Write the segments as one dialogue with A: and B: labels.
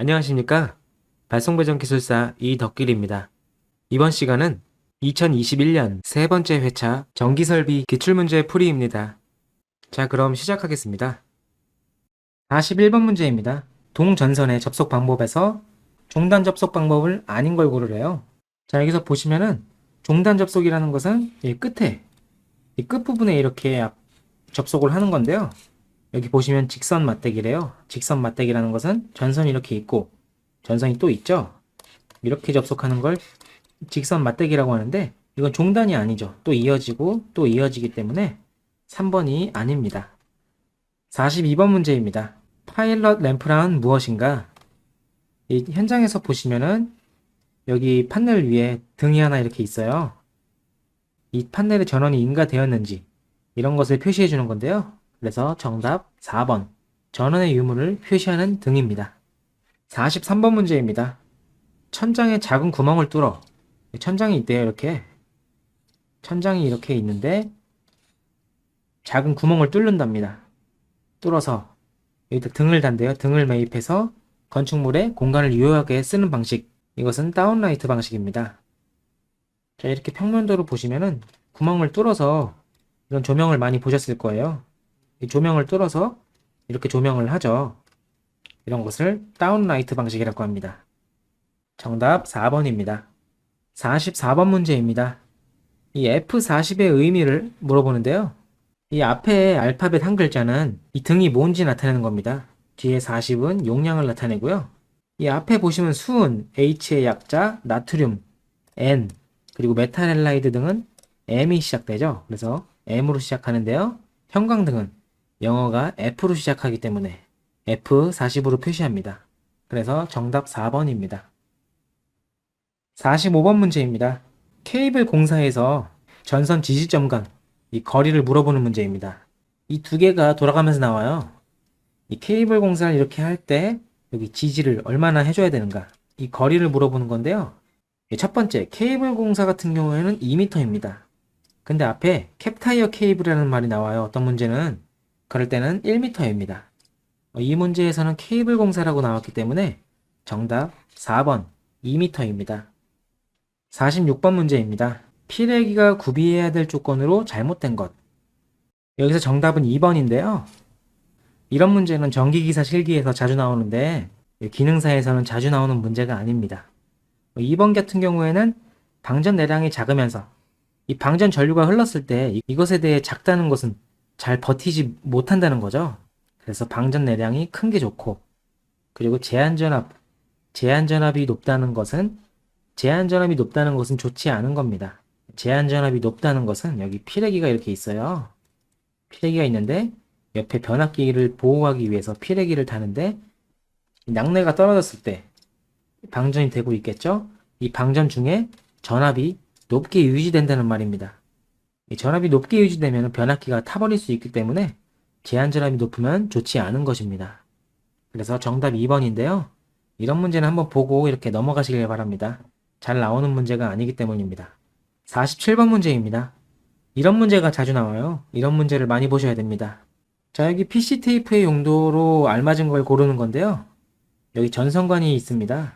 A: 안녕하십니까? 발송배정 기술사 이덕길입니다. 이번 시간은 2021년 세 번째 회차 전기설비 기출문제 풀이입니다. 자, 그럼 시작하겠습니다. 41번 문제입니다. 동전선의 접속 방법에서 종단 접속 방법을 아닌 걸 고르래요. 자, 여기서 보시면은 종단 접속이라는 것은 이 끝에, 이 끝부분에 이렇게 앞- 접속을 하는 건데요. 여기 보시면 직선 맞대기래요. 직선 맞대기라는 것은 전선이 이렇게 있고 전선이 또 있죠. 이렇게 접속하는 걸 직선 맞대기라고 하는데 이건 종단이 아니죠. 또 이어지고 또 이어지기 때문에 3번이 아닙니다. 42번 문제입니다. 파일럿 램프란 무엇인가? 이 현장에서 보시면은 여기 판넬 위에 등이 하나 이렇게 있어요. 이 판넬의 전원이 인가되었는지 이런 것을 표시해 주는 건데요. 그래서 정답 4번. 전원의 유무를 표시하는 등입니다. 43번 문제입니다. 천장에 작은 구멍을 뚫어. 천장이 있대요, 이렇게. 천장이 이렇게 있는데, 작은 구멍을 뚫는답니다. 뚫어서, 여기다 등을 단대요. 등을 매입해서 건축물에 공간을 유효하게 쓰는 방식. 이것은 다운라이트 방식입니다. 자, 이렇게 평면도로 보시면은 구멍을 뚫어서 이런 조명을 많이 보셨을 거예요. 이 조명을 뚫어서 이렇게 조명을 하죠. 이런 것을 다운라이트 방식이라고 합니다. 정답 4번입니다. 44번 문제입니다. 이 F40의 의미를 물어보는데요. 이 앞에 알파벳 한 글자는 이 등이 뭔지 나타내는 겁니다. 뒤에 40은 용량을 나타내고요. 이 앞에 보시면 수은 H의 약자 나트륨 N 그리고 메탈 헬라이드 등은 M이 시작되죠. 그래서 M으로 시작하는데요. 형광등은 영어가 F로 시작하기 때문에 F40으로 표시합니다. 그래서 정답 4번입니다. 45번 문제입니다. 케이블 공사에서 전선 지지점 간 이 거리를 물어보는 문제입니다. 이 두 개가 돌아가면서 나와요. 이 케이블 공사를 이렇게 할 때 여기 지지를 얼마나 해줘야 되는가 이 거리를 물어보는 건데요. 예, 첫 번째 케이블 공사 같은 경우에는 2m입니다. 근데 앞에 캡타이어 케이블이라는 말이 나와요. 어떤 문제는 그럴 때는 1m입니다. 이 문제에서는 케이블 공사라고 나왔기 때문에 정답 4번 2m입니다. 46번 문제입니다. 피레기가 구비해야 될 조건으로 잘못된 것. 여기서 정답은 2번인데요. 이런 문제는 전기기사 실기에서 자주 나오는데 기능사에서는 자주 나오는 문제가 아닙니다. 2번 같은 경우에는 방전 내량이 작으면서 이 방전 전류가 흘렀을 때 이- 이것에 대해 작다는 것은 잘 버티지 못한다는 거죠. 그래서 방전 내량이 큰 게 좋고 그리고 제한 전압 제한 전압이 높다는 것은 제한 전압이 높다는 것은 좋지 않은 겁니다. 제한 전압이 높다는 것은 여기 피레기가 이렇게 있어요. 피레기가 있는데 옆에 변압기를 보호하기 위해서 피레기를 다는데 이 낙뢰가 떨어졌을 때 방전이 되고 있겠죠? 이 방전 중에 전압이 높게 유지된다는 말입니다. 이 전압이 높게 유지되면 변압기가 타버릴 수 있기 때문에 제한 전압이 높으면 좋지 않은 것입니다. 그래서 정답 2번인데요. 이런 문제는 한번 보고 이렇게 넘어가시길 바랍니다. 잘 나오는 문제가 아니기 때문입니다. 47번 문제입니다. 이런 문제가 자주 나와요. 이런 문제를 많이 보셔야 됩니다. 자, 여기 PC 테이프의 용도로 알맞은 걸 고르는 건데요. 여기 전선관이 있습니다.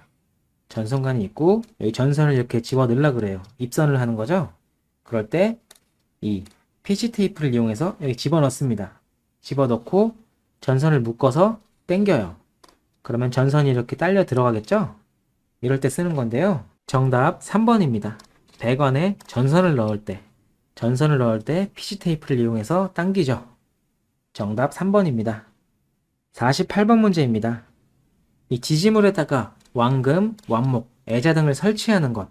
A: 전선관이 있고 여기 전선을 이렇게 집어 넣으려 그래요. 입선을 하는 거죠. 그럴 때 이 PC 테이프를 이용해서 여기 집어 넣습니다. 집어 넣고 전선을 묶어서 당겨요. 그러면 전선이 이렇게 딸려 들어가겠죠? 이럴 때 쓰는 건데요. 정답 3번입니다. 배관에 전선을 넣을 때 전선을 넣을 때 PC 테이프를 이용해서 당기죠. 정답 3번입니다. 48번 문제입니다. 이 지지물에다가 왕금, 완목, 애자 등을 설치하는 것,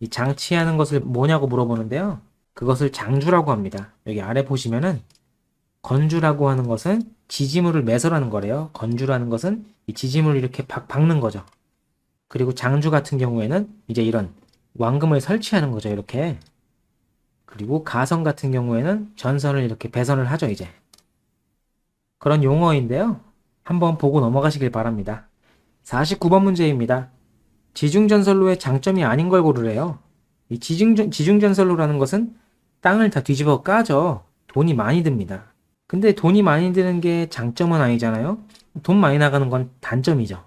A: 이 장치하는 것을 뭐냐고 물어보는데요. 그것을 장주라고 합니다. 여기 아래 보시면은 건주라고 하는 것은 지지물을 매설하는 거래요. 건주라는 것은 이 지지물을 이렇게 박, 박는 거죠. 그리고 장주 같은 경우에는 이제 이런 왕금을 설치하는 거죠. 이렇게. 그리고 가선 같은 경우에는 전선을 이렇게 배선을 하죠. 이제. 그런 용어인데요. 한번 보고 넘어가시길 바랍니다. 49번 문제입니다. 지중전선로의 장점이 아닌 걸 고르래요. 이 지중, 지중전선로라는 것은 땅을 다 뒤집어 까죠. 돈이 많이 듭니다. 근데 돈이 많이 드는 게 장점은 아니잖아요? 돈 많이 나가는 건 단점이죠.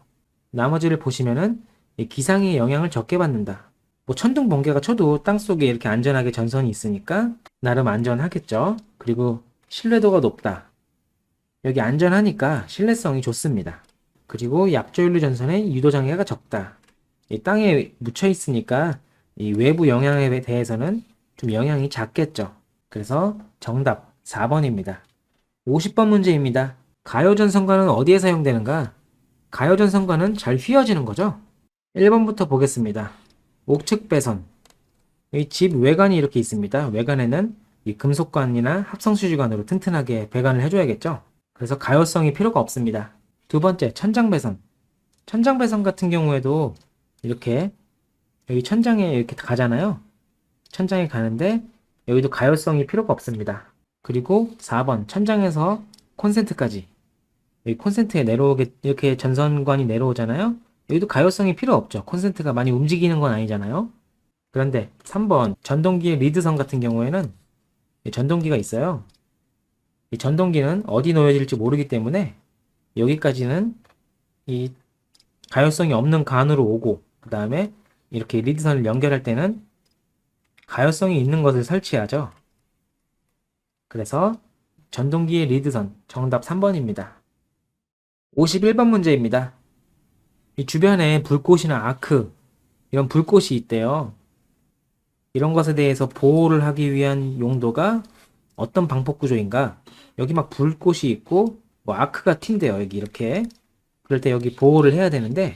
A: 나머지를 보시면은 이 기상의 영향을 적게 받는다. 뭐 천둥 번개가 쳐도 땅 속에 이렇게 안전하게 전선이 있으니까 나름 안전하겠죠. 그리고 신뢰도가 높다. 여기 안전하니까 신뢰성이 좋습니다. 그리고 약조율류 전선의 유도 장애가 적다. 이 땅에 묻혀 있으니까 이 외부 영향에 대해서는 좀 영향이 작겠죠. 그래서 정답 4번입니다. 50번 문제입니다. 가요전선관은 어디에 사용되는가? 가요전선관은 잘 휘어지는 거죠? 1번부터 보겠습니다. 옥측 배선. 이집 외관이 이렇게 있습니다. 외관에는 이 금속관이나 합성수지관으로 튼튼하게 배관을 해줘야겠죠? 그래서 가요성이 필요가 없습니다. 두 번째, 천장 배선. 천장 배선 같은 경우에도 이렇게 여기 천장에 이렇게 가잖아요. 천장에 가는데 여기도 가요성이 필요가 없습니다. 그리고 4번, 천장에서 콘센트까지. 여기 콘센트에 내려오게 이렇게 전선관이 내려오잖아요. 여기도 가요성이 필요 없죠. 콘센트가 많이 움직이는 건 아니잖아요. 그런데 3번 전동기의 리드선 같은 경우에는 이 전동기가 있어요. 이 전동기는 어디 놓여질지 모르기 때문에 여기까지는 이 가요성이 없는 간으로 오고 그 다음에 이렇게 리드선을 연결할 때는 가요성이 있는 것을 설치하죠. 그래서 전동기의 리드선 정답 3번입니다. 51번 문제입니다. 이 주변에 불꽃이나 아크 이런 불꽃이 있대요. 이런 것에 대해서 보호를 하기 위한 용도가 어떤 방폭 구조인가? 여기 막 불꽃이 있고 뭐 아크가 튄대요. 여기 이렇게. 그럴 때 여기 보호를 해야 되는데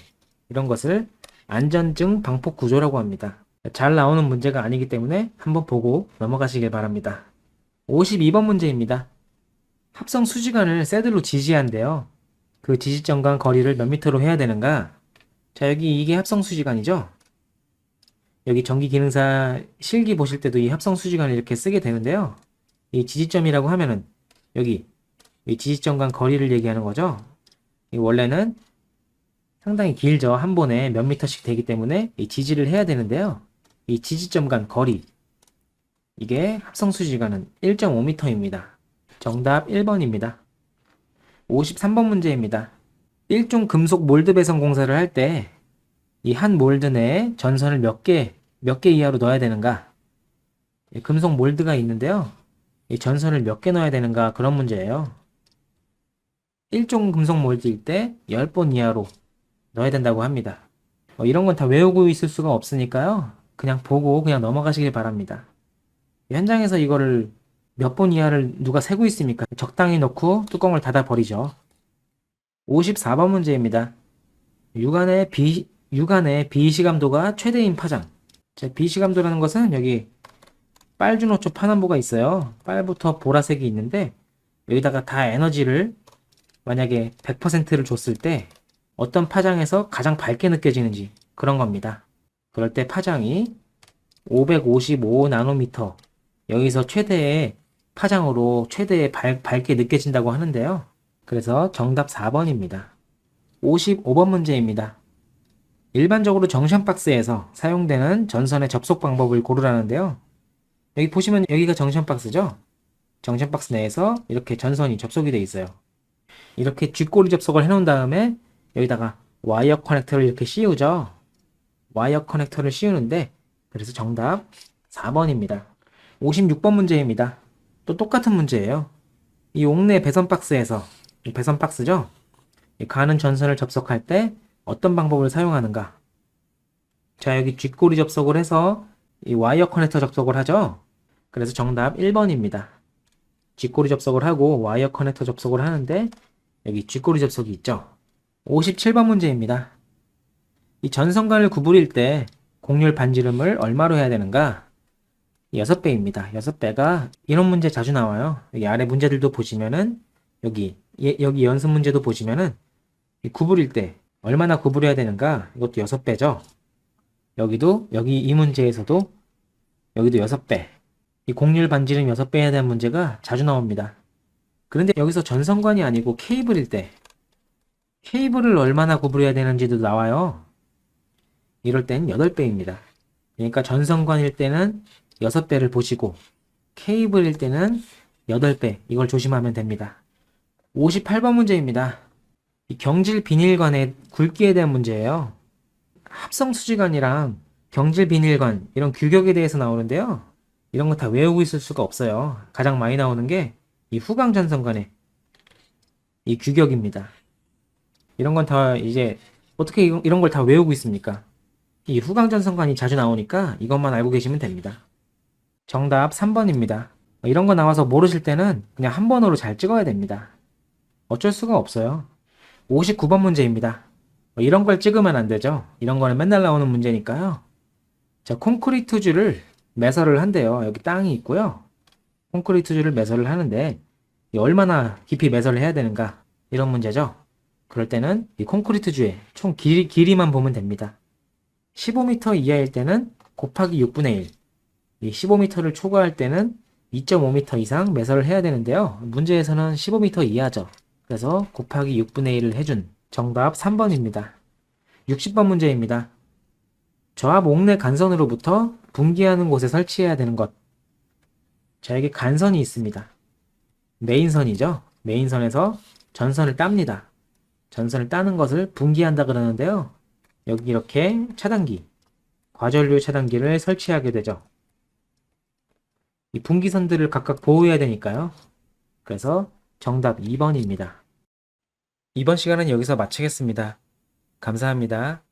A: 이런 것을 안전증 방폭 구조라고 합니다. 잘 나오는 문제가 아니기 때문에 한번 보고 넘어가시길 바랍니다. 52번 문제입니다. 합성 수지관을 새들로 지지한대요. 그 지지점 간 거리를 몇 미터로 해야 되는가? 자, 여기 이게 합성 수지관이죠? 여기 전기 기능사 실기 보실 때도 이 합성 수지관을 이렇게 쓰게 되는데요. 이 지지점이라고 하면은 여기 이 지지점 간 거리를 얘기하는 거죠. 이 원래는 상당히 길죠. 한 번에 몇 미터씩 되기 때문에 이 지지를 해야 되는데요. 이 지지점 간 거리 이게 합성 수지관은 1.5m입니다. 정답 1번입니다. 53번 문제입니다. 일종 금속 몰드 배선 공사를 할 때 이 한 몰드 내에 전선을 몇 개, 몇 개 이하로 넣어야 되는가? 이 금속 몰드가 있는데요. 이 전선을 몇 개 넣어야 되는가? 그런 문제예요. 일종 금속 몰드일 때 10번 이하로 넣어야 된다고 합니다. 뭐 이런 건 다 외우고 있을 수가 없으니까요. 그냥 보고 그냥 넘어가시길 바랍니다. 현장에서 이거를 몇 번 이하를 누가 세고 있습니까? 적당히 넣고 뚜껑을 닫아 버리죠. 54번 문제입니다. 육안의 비, 육안의 비시감도가 최대인 파장. 자, 비시감도라는 것은 여기 빨주노초 파남보가 있어요. 빨부터 보라색이 있는데 여기다가 다 에너지를 만약에 100%를 줬을 때 어떤 파장에서 가장 밝게 느껴지는지 그런 겁니다. 그럴 때 파장이 555 나노미터 여기서 최대의 파장으로 최대의 밝, 밝게 느껴진다고 하는데요. 그래서 정답 4번입니다. 55번 문제입니다. 일반적으로 정션 박스에서 사용되는 전선의 접속 방법을 고르라는데요. 여기 보시면 여기가 정션 박스죠? 정션 박스 내에서 이렇게 전선이 접속이 되어 있어요. 이렇게 쥐꼬리 접속을 해 놓은 다음에 여기다가 와이어 커넥터를 이렇게 씌우죠. 와이어 커넥터를 씌우는데 그래서 정답 4번입니다. 56번 문제입니다. 또 똑같은 문제예요. 이 옥내 배선 박스에서 이 배선 박스죠. 이 가는 전선을 접속할 때 어떤 방법을 사용하는가? 자, 여기 쥐꼬리 접속을 해서 이 와이어 커넥터 접속을 하죠. 그래서 정답 1번입니다. 쥐꼬리 접속을 하고 와이어 커넥터 접속을 하는데 여기 쥐꼬리 접속이 있죠. 57번 문제입니다. 이 전선관을 구부릴 때 곡률 반지름을 얼마로 해야 되는가? 6배입니다. 6배가 이런 문제 자주 나와요. 여기 아래 문제들도 보시면은 여기 예, 여기 연습 문제도 보시면은 이 구부릴 때 얼마나 구부려야 되는가? 이것도 6배죠. 여기도 여기 이 문제에서도 여기도 6배. 이 곡률 반지름 6배 해야 되는 문제가 자주 나옵니다. 그런데 여기서 전선관이 아니고 케이블일 때 케이블을 얼마나 구부려야 되는지도 나와요. 이럴 땐 8배입니다. 그러니까 전선관일 때는 6배를 보시고 케이블일 때는 8배 이걸 조심하면 됩니다. 58번 문제입니다. 이 경질 비닐관의 굵기에 대한 문제예요. 합성 수지관이랑 경질 비닐관 이런 규격에 대해서 나오는데요. 이런 거 다 외우고 있을 수가 없어요. 가장 많이 나오는 게 이 후광 전선관의 이 규격입니다. 이런 건 다 이제 어떻게 이런 걸 다 외우고 있습니까? 이 후광 전선관이 자주 나오니까 이것만 알고 계시면 됩니다. 정답 3번입니다. 이런 거 나와서 모르실 때는 그냥 한 번으로 잘 찍어야 됩니다. 어쩔 수가 없어요. 59번 문제입니다. 뭐 이런 걸 찍으면 안 되죠. 이런 거는 맨날 나오는 문제니까요. 자, 콘크리트줄을 매설을 한대요. 여기 땅이 있고요. 콘크리트줄을 매설을 하는데 이 얼마나 깊이 매설을 해야 되는가 이런 문제죠. 그럴 때는 이 콘크리트줄의 총 길이, 길이만 보면 됩니다. 15m 이하일 때는 곱하기 6분의 1. 이 15m를 초과할 때는 2.5m 이상 매설을 해야 되는데요. 문제에서는 15m 이하죠. 그래서 곱하기 6분의 1을 해준 정답 3번입니다. 60번 문제입니다. 저압 옥내 간선으로부터 분기하는 곳에 설치해야 되는 것. 자, 여기 간선이 있습니다. 메인선이죠. 메인선에서 전선을 땁니다. 전선을 따는 것을 분기한다 그러는데요. 여기 이렇게 차단기, 과전류 차단기를 설치하게 되죠. 이 분기선들을 각각 보호해야 되니까요. 그래서 정답 2번입니다. 이번 시간은 여기서 마치겠습니다. 감사합니다.